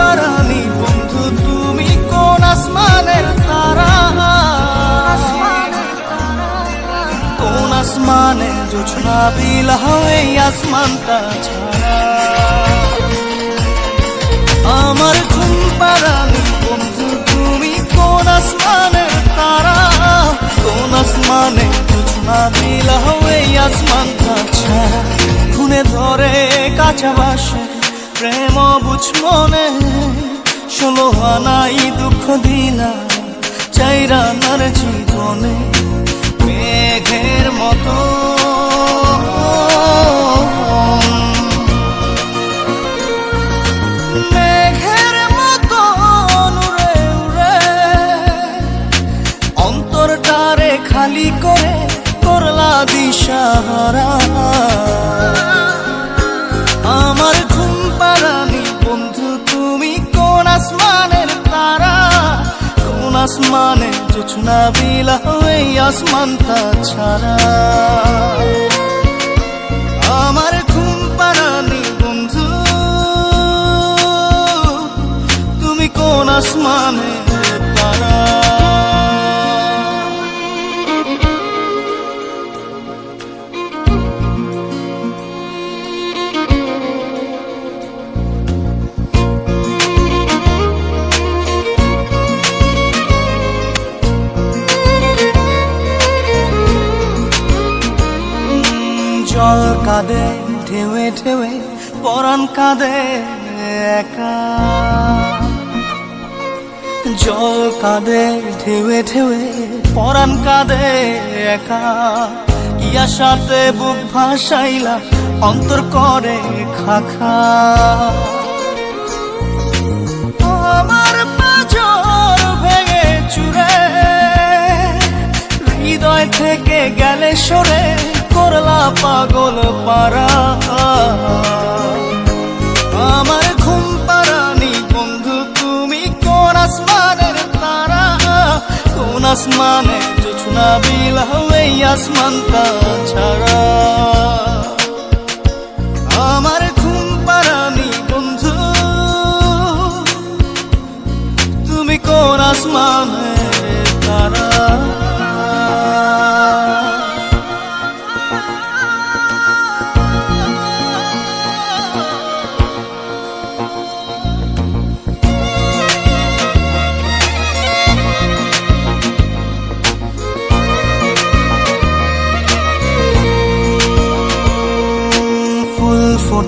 পারানি বন্ধু, তুমি কোন আসমানের তারা? কোন আসমানে জোছনা বিলা এই আসমানটা ছাড়া? আমার ঘুম পারানি বন্ধু, তুমি কোন আসমানের তারা? কোন আসমানে জোছনা বিলা এই আসমানটা ছাড়া? খুনে ধরে কাঁচা প্রেম বুঝ মনে, ষোলো দুঃখ দিলা চাইরা নার জীবনে মেঘের মতো। খালি করে করলা দিশাহারা। তুমি কোন আসমানের তারা? কোন আসমানে জোছনা বিলা এই আসমানটা ছাড়া? কাঁদে ঢেউে ঢেউে পরাণ কাঁদে একা। জল কাঁদে ঢেউে ঢেউে পরাণ কাঁদে একা। ইয়া সাথে বুক ভাসাইলা, অন্তর করে খাখা। আমার পাজর ভেঙে চুরে, হৃদয় থেকে গেলে সরে করলা পাগল আসমানে জোছনা বিলা আসমান তা ছাড়া আমার ঘুম পারানি বন্ধু তুমি কোন আসমানের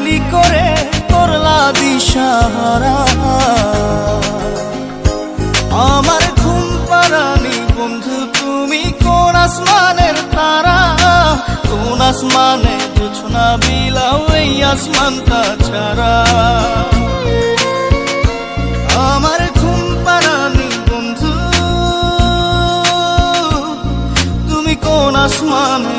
খালি করে করলা দিশাহারা। আমার ঘুম পারানি বন্ধু, তুমি কোন আসমানের তারা? কোন আসমানে জোছনা বিলাও এই আসমানটা ছাড়া আমার ঘুম পারানি বন্ধু, তুমি কোন আসমানে